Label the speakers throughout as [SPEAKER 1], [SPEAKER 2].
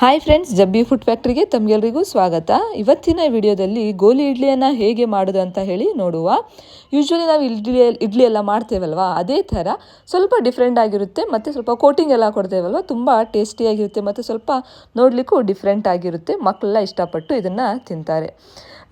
[SPEAKER 1] Hi friends ಜಬ್ಬಿ food ಫ್ಯಾಕ್ಟ್ರಿಗೆ ತಮಗೆಲ್ಲರಿಗೂ ಸ್ವಾಗತ. ಇವತ್ತಿನ ವಿಡಿಯೋದಲ್ಲಿ ಗೋಲಿ ಇಡ್ಲಿಯನ್ನು ಹೇಗೆ ಮಾಡೋದು ಅಂತ ಹೇಳಿ ನೋಡುವ. ಯೂಶ್ವಲಿ ನಾವು ಇಡ್ಲಿ ಇಡ್ಲಿ ಎಲ್ಲ ಮಾಡ್ತೇವಲ್ವಾ? ಅದೇ ಥರ ಸ್ವಲ್ಪ ಡಿಫ್ರೆಂಟ್ ಆಗಿರುತ್ತೆ ಮತ್ತು ಸ್ವಲ್ಪ ಕೋಟಿಂಗ್ ಎಲ್ಲ ಕೊಡ್ತೇವಲ್ವ? ತುಂಬ ಟೇಸ್ಟಿಯಾಗಿರುತ್ತೆ ಮತ್ತು ಸ್ವಲ್ಪ ನೋಡಲಿಕ್ಕೂ ಡಿಫ್ರೆಂಟ್ ಆಗಿರುತ್ತೆ. ಮಕ್ಕಳೆಲ್ಲ ಇಷ್ಟಪಟ್ಟು ಇದನ್ನು ತಿಂತಾರೆ.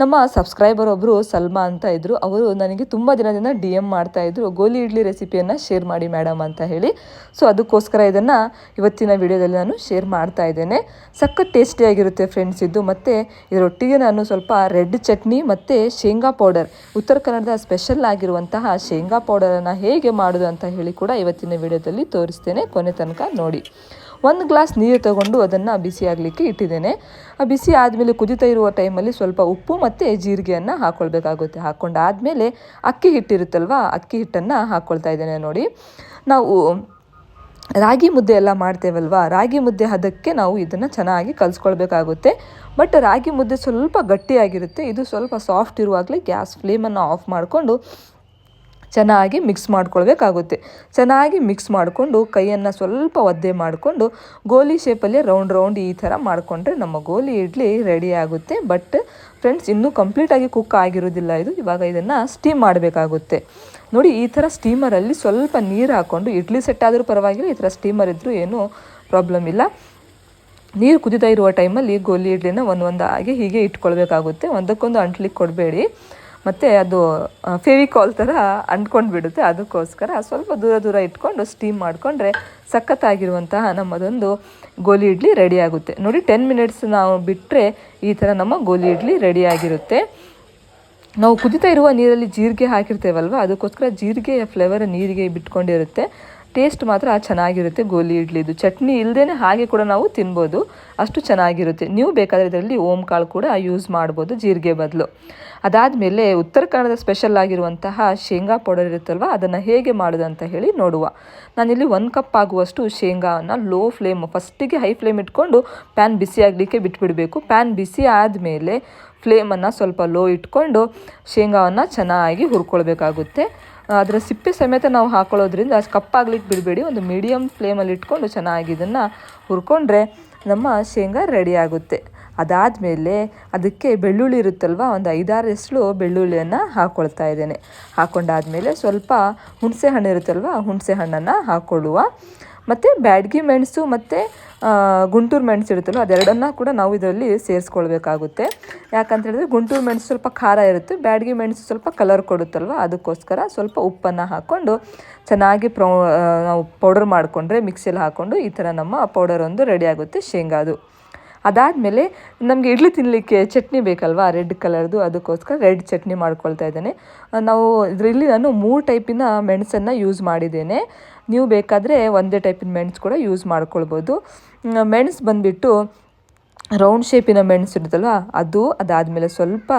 [SPEAKER 1] ನಮ್ಮ ಸಬ್ಸ್ಕ್ರೈಬರ್ ಒಬ್ಬರು ಸಲ್ಮಾ ಅಂತ ಇದ್ದರು ಅವರು ನನಗೆ ತುಂಬ ದಿನದಿಂದ ಡಿ ಎಂ ಮಾಡ್ತಾಯಿದ್ರು ಗೋಲಿ ಇಡ್ಲಿ ರೆಸಿಪಿಯನ್ನು ಶೇರ್ ಮಾಡಿ ಮೇಡಮ್ ಅಂತ ಹೇಳಿ. ಸೊ ಅದಕ್ಕೋಸ್ಕರ ಇದನ್ನು ಇವತ್ತಿನ ವಿಡಿಯೋದಲ್ಲಿ ನಾನು ಶೇರ್ ಮಾಡ್ತಾ ಇದ್ದೇನೆ. ಸಖತ್ ಟೇಸ್ಟಿಯಾಗಿರುತ್ತೆ ಫ್ರೆಂಡ್ಸ್ ಇದು ಮತ್ತು ಇದರೊಟ್ಟಿಗೆ ನಾನು ಸ್ವಲ್ಪ ರೆಡ್ ಚಟ್ನಿ ಮತ್ತು ಶೇಂಗಾ ಪೌಡರ್ ಉತ್ತರ ಕನ್ನಡದ ಸ್ಪೆಷಲ್ ಆಗಿರುವಂತಹ ಶೇಂಗಾ ಪೌಡರನ್ನು ಹೇಗೆ ಮಾಡೋದು ಅಂತ ಹೇಳಿ ಕೂಡ ಇವತ್ತಿನ ವಿಡಿಯೋದಲ್ಲಿ ತೋರಿಸ್ತೇನೆ, ಕೊನೆ ತನಕ ನೋಡಿ. ಒಂದು ಗ್ಲಾಸ್ ನೀರು ತಗೊಂಡು ಅದನ್ನು ಬಿಸಿ ಆಗಲಿಕ್ಕೆ ಇಟ್ಟಿದ್ದೇನೆ. ಆ ಬಿಸಿ ಆದಮೇಲೆ ಕುದಿತಾ ಇರುವ ಟೈಮಲ್ಲಿ ಸ್ವಲ್ಪ ಉಪ್ಪು ಮತ್ತು ಜೀರಿಗೆಯನ್ನು ಹಾಕ್ಕೊಳ್ಬೇಕಾಗುತ್ತೆ ಹಾಕ್ಕೊಂಡಾದಮೇಲೆ ಅಕ್ಕಿ ಹಿಟ್ಟಿರುತ್ತಲ್ವ, ಅಕ್ಕಿ ಹಿಟ್ಟನ್ನು ಹಾಕ್ಕೊಳ್ತಾ ಇದ್ದೇನೆ ನೋಡಿ. ನಾವು ರಾಗಿ ಮುದ್ದೆ ಎಲ್ಲ ಮಾಡ್ತೇವಲ್ವ? ರಾಗಿ ಮುದ್ದೆ ಹದಕ್ಕೆ ನಾವು ಇದನ್ನು ಚೆನ್ನಾಗಿ ಕಲಿಸ್ಕೊಳ್ಬೇಕಾಗುತ್ತೆ. ಬಟ್ ರಾಗಿ ಮುದ್ದೆ ಸ್ವಲ್ಪ ಗಟ್ಟಿಯಾಗಿರುತ್ತೆ. ಇದು ಸ್ವಲ್ಪ ಸಾಫ್ಟ್ ಇರುವಾಗಲೇ ಗ್ಯಾಸ್ ಫ್ಲೇಮನ್ನು ಆಫ್ ಮಾಡಿಕೊಂಡು ಚೆನ್ನಾಗಿ ಮಿಕ್ಸ್ ಮಾಡ್ಕೊಳ್ಬೇಕಾಗುತ್ತೆ. ಚೆನ್ನಾಗಿ ಮಿಕ್ಸ್ ಮಾಡಿಕೊಂಡು ಕೈಯನ್ನು ಸ್ವಲ್ಪ ಒದ್ದೆ ಮಾಡಿಕೊಂಡು ಗೋಲಿ ಶೇಪಲ್ಲಿ ರೌಂಡ್ ರೌಂಡ್ ಈ ಥರ ಮಾಡಿಕೊಂಡ್ರೆ ನಮ್ಮ ಗೋಲಿ ಇಡ್ಲಿ ರೆಡಿ ಆಗುತ್ತೆ. ಬಟ್ ಫ್ರೆಂಡ್ಸ್ ಇನ್ನೂ ಕಂಪ್ಲೀಟಾಗಿ ಕುಕ್ ಆಗಿರೋದಿಲ್ಲ ಇದು. ಇವಾಗ ಇದನ್ನು ಸ್ಟೀಮ್ ಮಾಡಬೇಕಾಗುತ್ತೆ. ನೋಡಿ, ಈ ಥರ ಸ್ಟೀಮರಲ್ಲಿ ಸ್ವಲ್ಪ ನೀರು ಹಾಕ್ಕೊಂಡು ಇಡ್ಲಿ ಸೆಟ್ ಆದರೂ ಪರವಾಗಿಲ್ಲ, ಈ ಥರ ಸ್ಟೀಮರ್ ಇದ್ದರೂ ಏನೂ ಪ್ರಾಬ್ಲಮ್ ಇಲ್ಲ. ನೀರು ಕುದಿತಾ ಇರುವ ಟೈಮಲ್ಲಿ ಗೋಲಿ ಇಡ್ಲಿನ ಒಂದೊಂದಾಗಿ ಹೀಗೆ ಇಟ್ಕೊಳ್ಬೇಕಾಗುತ್ತೆ. ಒಂದಕ್ಕೊಂದು ಅಂಟ್ಲಿಕ್ಕೆ ಕೊಡಬೇಡಿ. ಮತ್ತು ಅದು ಫೆವಿಕಾಲ್ ಥರ ಅಂಟ್ಕೊಂಡು ಬಿಡುತ್ತೆ ಅದಕ್ಕೋಸ್ಕರ ಸ್ವಲ್ಪ ದೂರ ದೂರ ಇಟ್ಕೊಂಡು ಸ್ಟೀಮ್ ಮಾಡಿಕೊಂಡ್ರೆ ಸಖತ್ತಾಗಿರುವಂತಹ ನಮ್ಮದೊಂದು ಗೋಲಿ ಇಡ್ಲಿ ರೆಡಿಯಾಗುತ್ತೆ ನೋಡಿ ಟೆನ್ ಮಿನಿಟ್ಸ್ ನಾವು ಬಿಟ್ಟರೆ ಈ ಥರ ನಮ್ಮ ಗೋಲಿ ಇಡ್ಲಿ ರೆಡಿಯಾಗಿರುತ್ತೆ ನಾವು ಕುದಿತಾ ಇರುವ ನೀರಲ್ಲಿ ಜೀರಿಗೆ ಹಾಕಿರ್ತೇವಲ್ವ? ಅದಕ್ಕೋಸ್ಕರ ಜೀರಿಗೆಯ ಫ್ಲೇವರ್ ನೀರಿಗೆ ಬಿಟ್ಕೊಂಡಿರುತ್ತೆ. ಟೇಸ್ಟ್ ಮಾತ್ರ ಚೆನ್ನಾಗಿರುತ್ತೆ ಗೋಲಿ ಇಡ್ಲಿದು. ಚಟ್ನಿ ಇಲ್ಲದೇ ಹಾಗೆ ಕೂಡ ನಾವು ತಿನ್ಬೋದು. ಅಷ್ಟು ಚೆನ್ನಾಗಿರುತ್ತೆ. ನೀವು ಬೇಕಾದರೆ ಇದರಲ್ಲಿ ಓಮ್ ಕಾಳು ಕೂಡ ಯೂಸ್ ಮಾಡ್ಬೋದು ಜೀರಿಗೆ ಬದಲು. ಅದಾದಮೇಲೆ ಉತ್ತರ ಕನ್ನಡದ ಸ್ಪೆಷಲ್ ಆಗಿರುವಂತಹ ಶೇಂಗಾ ಪೌಡರ್ ಇರುತ್ತಲ್ವ, ಅದನ್ನು ಹೇಗೆ ಮಾಡೋದು ಅಂತ ಹೇಳಿ ನೋಡುವ. ನಾನಿಲ್ಲಿ ಒಂದು ಕಪ್ ಆಗುವಷ್ಟು ಶೇಂಗಾವನ್ನು ಲೋ ಫ್ಲೇಮ್ ಫಸ್ಟಿಗೆ ಹೈ ಫ್ಲೇಮ್ ಇಟ್ಕೊಂಡು ಪ್ಯಾನ್ ಬಿಸಿ ಆಗಲಿಕ್ಕೆ ಬಿಟ್ಬಿಡಬೇಕು. ಪ್ಯಾನ್ ಬಿಸಿ ಆದಮೇಲೆ ಫ್ಲೇಮನ್ನು ಸ್ವಲ್ಪ ಲೋ ಇಟ್ಕೊಂಡು ಶೇಂಗಾವನ್ನು ಚೆನ್ನಾಗಿ ಹುರ್ಕೊಳ್ಬೇಕಾಗುತ್ತೆ. ಅದರ ಸಿಪ್ಪೆ ಸಮೇತ ನಾವು ಹಾಕೊಳ್ಳೋದ್ರಿಂದ ಕಪ್ಪಾಗ್ಲಿಕ್ಕೆ ಬಿಡಬೇಡಿ. ಒಂದು ಮೀಡಿಯಮ್ ಫ್ಲೇಮಲ್ಲಿ ಇಟ್ಕೊಂಡು ಚೆನ್ನಾಗಿ ಇದನ್ನು ಹುರ್ಕೊಂಡ್ರೆ ನಮ್ಮ ಶೇಂಗಾ ರೆಡಿ ಆಗುತ್ತೆ ಅದಾದಮೇಲೆ ಅದಕ್ಕೆ ಬೆಳ್ಳುಳ್ಳಿ ಇರುತ್ತಲ್ವ, ಒಂದು ಐದಾರು ಎಸಳು ಬೆಳ್ಳುಳ್ಳಿಯನ್ನು ಹಾಕ್ಕೊಳ್ತಾ ಇದ್ದೇನೆ. ಹಾಕ್ಕೊಂಡಾದಮೇಲೆ ಸ್ವಲ್ಪ ಹುಣಸೆ ಹಣ್ಣು ಇರುತ್ತಲ್ವ ಹುಣಸೆ ಹಣ್ಣನ್ನು ಹಾಕ್ಕೊಳ್ಳುವ ಮತ್ತು ಬ್ಯಾಡ್ಗಿ ಮೆಣಸು ಮತ್ತು ಗುಂಟೂರು ಮೆಣಸು ಇರುತ್ತಲ್ಲ, ಅದೆರಡನ್ನ ಕೂಡ ನಾವು ಇದರಲ್ಲಿ ಸೇರಿಸ್ಕೊಳ್ಬೇಕಾಗುತ್ತೆ. ಯಾಕಂತ ಹೇಳಿದ್ರೆ ಗುಂಟೂರು ಮೆಣಸು ಸ್ವಲ್ಪ ಖಾರ ಇರುತ್ತೆ, ಬ್ಯಾಡ್ಗಿ ಮೆಣಸು ಸ್ವಲ್ಪ ಕಲರ್ ಕೊಡುತ್ತಲ್ವ, ಅದಕ್ಕೋಸ್ಕರ ಸ್ವಲ್ಪ ಉಪ್ಪನ್ನು ಹಾಕ್ಕೊಂಡು ಚೆನ್ನಾಗಿ ಪ್ರೌ ನಾವು ಪೌಡರ್ ಮಾಡಿಕೊಂಡ್ರೆ ಮಿಕ್ಸಿಯಲ್ಲಿ ಹಾಕ್ಕೊಂಡು ಈ ಥರ ನಮ್ಮ ಪೌಡರ್ ಒಂದು ರೆಡಿ ಆಗುತ್ತೆ ಶೇಂಗಾದು. ಅದಾದಮೇಲೆ ನಮಗೆ ಇಡ್ಲಿ ತಿನ್ನಲಿಕ್ಕೆ ಚಟ್ನಿ ಬೇಕಲ್ವಾ? ರೆಡ್ ಕಲರ್ದು ಅದಕ್ಕೋಸ್ಕರ ರೆಡ್ ಚಟ್ನಿ ಮಾಡ್ಕೊಳ್ತಾ ಇದ್ದೇನೆ. ನಾವು ಇದರಲ್ಲಿ ನಾನು ಮೂರು ಟೈಪಿನ ಮೆಣಸನ್ನು ಯೂಸ್ ಮಾಡಿದ್ದೇನೆ. ನೀವು ಬೇಕಾದರೆ ಒಂದೇ ಟೈಪಿನ ಮೆಣಸು ಕೂಡ ಯೂಸ್ ಮಾಡ್ಕೊಳ್ಬೋದು. ಮೆಣಸು ಬಂದುಬಿಟ್ಟು ರೌಂಡ್ ಶೇಪಿನ ಮೆಣಸು ಇರುತ್ತಲ್ವ, ಅದು ಅದಾದಮೇಲೆ ಸ್ವಲ್ಪ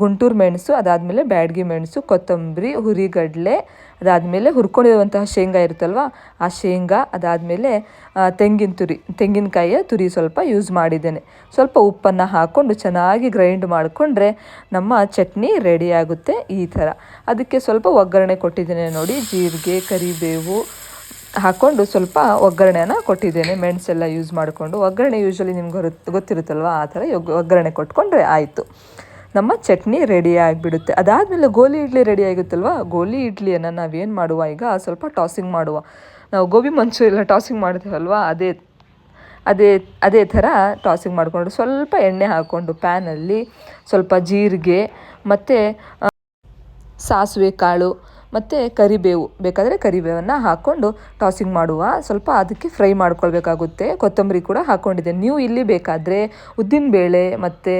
[SPEAKER 1] ಗುಂಟೂರು ಮೆಣಸು, ಅದಾದಮೇಲೆ ಬ್ಯಾಡ್ಗೆ ಮೆಣಸು, ಕೊತ್ತಂಬರಿ, ಹುರಿಗಡಲೆ, ಅದಾದಮೇಲೆ ಹುರ್ಕೊಂಡಿರುವಂತಹ ಶೇಂಗಾ ಇರುತ್ತಲ್ವ, ಆ ಶೇಂಗಾ, ಅದಾದಮೇಲೆ ತೆಂಗಿನ ತುರಿ, ತೆಂಗಿನಕಾಯಿಯ ತುರಿ ಸ್ವಲ್ಪ ಯೂಸ್ ಮಾಡಿದ್ದೇನೆ. ಸ್ವಲ್ಪ ಉಪ್ಪನ್ನು ಹಾಕ್ಕೊಂಡು ಚೆನ್ನಾಗಿ ಗ್ರೈಂಡ್ ಮಾಡಿಕೊಂಡ್ರೆ ನಮ್ಮ ಚಟ್ನಿ ರೆಡಿ ಆಗುತ್ತೆ ಈ ಥರ. ಅದಕ್ಕೆ ಸ್ವಲ್ಪ ಒಗ್ಗರಣೆ ಕೊಟ್ಟಿದ್ದೇನೆ ನೋಡಿ, ಜೀರಿಗೆ, ಕರಿಬೇವು ಹಾಕ್ಕೊಂಡು ಸ್ವಲ್ಪ ಒಗ್ಗರಣೆನ ಕೊಟ್ಟಿದ್ದೇನೆ. ಮೆಣಸೆಲ್ಲ ಯೂಸ್ ಮಾಡಿಕೊಂಡು. ಒಗ್ಗರಣೆ ಯೂಶ್ವಲಿ ನಿಮ್ಗೆ ಗೊತ್ತು ಗೊತ್ತಿರುತ್ತಲ್ವ? ಆ ಥರ ಒಗ್ಗರಣೆ ಕೊಟ್ಕೊಂಡ್ರೆ ಆಯಿತು. ನಮ್ಮ ಚಟ್ನಿ ರೆಡಿ ಆಗಿಬಿಡುತ್ತೆ. ಅದಾದಮೇಲೆ ಗೋಲಿ ಇಡ್ಲಿ ರೆಡಿ ಆಗುತ್ತಲ್ವ? ಗೋಲಿ ಇಡ್ಲಿಯನ್ನು ನಾವೇನು ಮಾಡುವ ಈಗ? ಸ್ವಲ್ಪ ಟಾಸಿಂಗ್ ಮಾಡುವ. ನಾವು ಗೋಬಿ ಮಂಚು ಎಲ್ಲ ಟಾಸಿಂಗ್ ಮಾಡ್ತೀವಲ್ವ? ಅದೇ ಅದೇ ಅದೇ ಥರ ಟಾಸಿಂಗ್ ಮಾಡಿಕೊಂಡು ಸ್ವಲ್ಪ ಎಣ್ಣೆ ಹಾಕ್ಕೊಂಡು ಪ್ಯಾನಲ್ಲಿ ಸ್ವಲ್ಪ ಜೀರಿಗೆ, ಮತ್ತು ಸಾಸಿವೆ ಕಾಳು ಮತ್ತು ಕರಿಬೇವು. ಬೇಕಾದರೆ ಕರಿಬೇವನ್ನು ಹಾಕ್ಕೊಂಡು ಟಾಸಿಂಗ್ ಮಾಡುವ. ಸ್ವಲ್ಪ ಅದಕ್ಕೆ ಫ್ರೈ ಮಾಡ್ಕೊಳ್ಬೇಕಾಗುತ್ತೆ. ಕೊತ್ತಂಬರಿ ಕೂಡ ಹಾಕ್ಕೊಂಡಿದ್ದೆ ನೀವು ಇಲ್ಲಿ ಬೇಕಾದರೆ ಉದ್ದಿನಬೇಳೆ ಮತ್ತು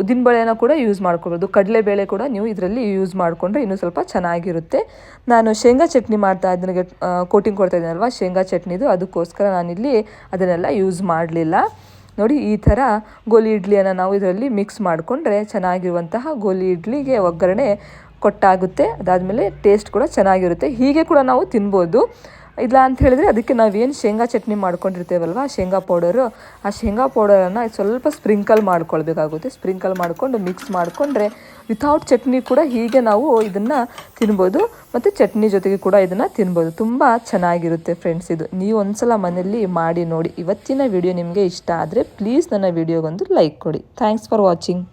[SPEAKER 1] ಉದ್ದಿನಬೇಳೆನ ಕೂಡ ಯೂಸ್ ಮಾಡ್ಕೊಬೋದು ಕಡಲೆಬೇಳೆ ಕೂಡ ನೀವು ಇದರಲ್ಲಿ ಯೂಸ್ ಮಾಡಿಕೊಂಡ್ರೆ ಇನ್ನೂ ಸ್ವಲ್ಪ ಚೆನ್ನಾಗಿರುತ್ತೆ. ನಾನು ಶೇಂಗಾ ಚಟ್ನಿ ಮಾಡ್ತಾ ನನಗೆ ಕೋಟಿಂಗ್ ಕೊಡ್ತಾ ಇದ್ದೀನಲ್ವ? ಶೇಂಗಾ ಚಟ್ನಿದು. ಅದಕ್ಕೋಸ್ಕರ ನಾನಿಲ್ಲಿ ಅದನ್ನೆಲ್ಲ ಯೂಸ್ ಮಾಡಲಿಲ್ಲ. ನೋಡಿ, ಈ ಥರ ಗೋಲಿ ಇಡ್ಲಿಯನ್ನು ನಾವು ಇದರಲ್ಲಿ ಮಿಕ್ಸ್ ಮಾಡಿಕೊಂಡ್ರೆ ಚೆನ್ನಾಗಿರುವಂತಹ ಗೋಲಿ ಇಡ್ಲಿಗೆ ಒಗ್ಗರಣೆ ಕೊಟ್ಟಾಗುತ್ತೆ. ಅದಾದಮೇಲೆ ಟೇಸ್ಟ್ ಕೂಡ ಚೆನ್ನಾಗಿರುತ್ತೆ. ಹೀಗೆ ಕೂಡ ನಾವು ತಿನ್ಬೋದು. ಇಲ್ಲ ಅಂತ ಹೇಳಿದ್ರೆ ಅದಕ್ಕೆ ನಾವೇನು ಶೇಂಗಾ ಚಟ್ನಿ ಮಾಡ್ಕೊಂಡಿರ್ತೇವಲ್ವ? ಶೇಂಗಾ ಪೌಡರು ಆ ಶೇಂಗಾ ಪೌಡರನ್ನು ಸ್ವಲ್ಪ ಸ್ಪ್ರಿಂಕಲ್ ಮಾಡ್ಕೊಳ್ಬೇಕಾಗುತ್ತೆ. ಸ್ಪ್ರಿಂಕಲ್ ಮಾಡಿಕೊಂಡು ಮಿಕ್ಸ್ ಮಾಡಿಕೊಂಡ್ರೆ ವಿತೌಟ್ ಚಟ್ನಿ ಕೂಡ ಹೀಗೆ ನಾವು ಇದನ್ನು ತಿನ್ಬೋದು. ಮತ್ತು ಚಟ್ನಿ ಜೊತೆಗೆ ಕೂಡ ಇದನ್ನು ತಿನ್ಬೋದು. ತುಂಬ ಚೆನ್ನಾಗಿರುತ್ತೆ ಫ್ರೆಂಡ್ಸ್ ಇದು. ನೀವು ಒಂದ್ಸಲ ಮನೆಯಲ್ಲಿ ಮಾಡಿ ನೋಡಿ. ಇವತ್ತಿನ ವಿಡಿಯೋ ನಿಮಗೆ ಇಷ್ಟ ಆದರೆ ಪ್ಲೀಸ್ ನನ್ನ ವಿಡಿಯೋಗೊಂದು ಲೈಕ್ ಕೊಡಿ. Thanks for watching